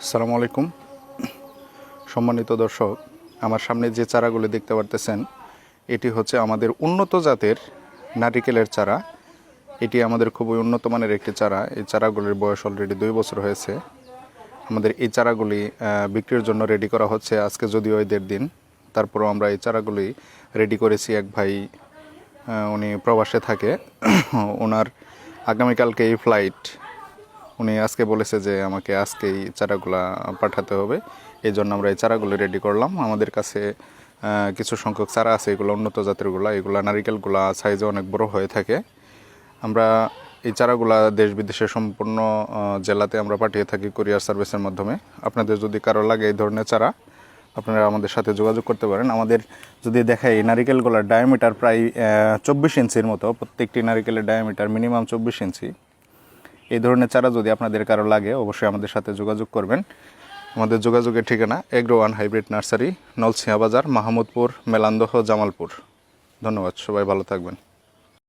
আসসালামু আলাইকুম। সম্মানিত দর্শক, আমার সামনে যে চারাগুলি দেখতে পারতেছেন, এটি হচ্ছে আমাদের উন্নত জাতের নারিকেলের চারা। এটি আমাদের খুবই উন্নত মানের একটি চারা। এই চারাগুলির বয়স অলরেডি দুই বছর হয়েছে। আমাদের এই চারাগুলি বিক্রির জন্য রেডি করা হচ্ছে আজকে যদিও ঈদের দিন। তারপরও আমরা এই চারাগুলি রেডি করেছি। এক ভাই উনি প্রবাসে থাকে। ওনার আগামীকালকে এই ফ্লাইট উনি আজকে বলেছে যে আমাকে আজকেই চারাগুলা পাঠাতে হবে। এই জন্য আমরা এই চারাগুলো রেডি করলাম। আমাদের কাছে কিছু সংখ্যক চারা আছে, এগুলো উন্নত জাতেরগুলা এগুলা নারিকেলগুলা সাইজে অনেক বড় হয়ে থাকে। আমরা এই চারাগুলা দেশ বিদেশে সম্পূর্ণ জেলাতে আমরা পাঠিয়ে থাকি কুরিয়ার সার্ভিসের মাধ্যমে। আপনাদের যদি কারও লাগে এই ধরনের চারা, আপনারা আমাদের সাথে যোগাযোগ করতে পারেন। আমাদের যদি দেখাই এই নারিকেলগুলোর ডায়ামিটার প্রায় চব্বিশ ইঞ্চির মতো, প্রত্যেকটি নারিকেলের ডায়ামিটার মিনিমাম চব্বিশ ইঞ্চি এই ধরনের চারা যদি আপনাদের কারও লাগে, অবশ্যই আমাদের সাথে যোগাযোগ করবেন। আমাদের যোগাযোগের ঠিকানা agro one hybrid nursery Nalsia বাজার মাহমুদপুর, মেলান্দহ, জামালপুর। ধন্যবাদ, সবাই ভালো থাকবেন।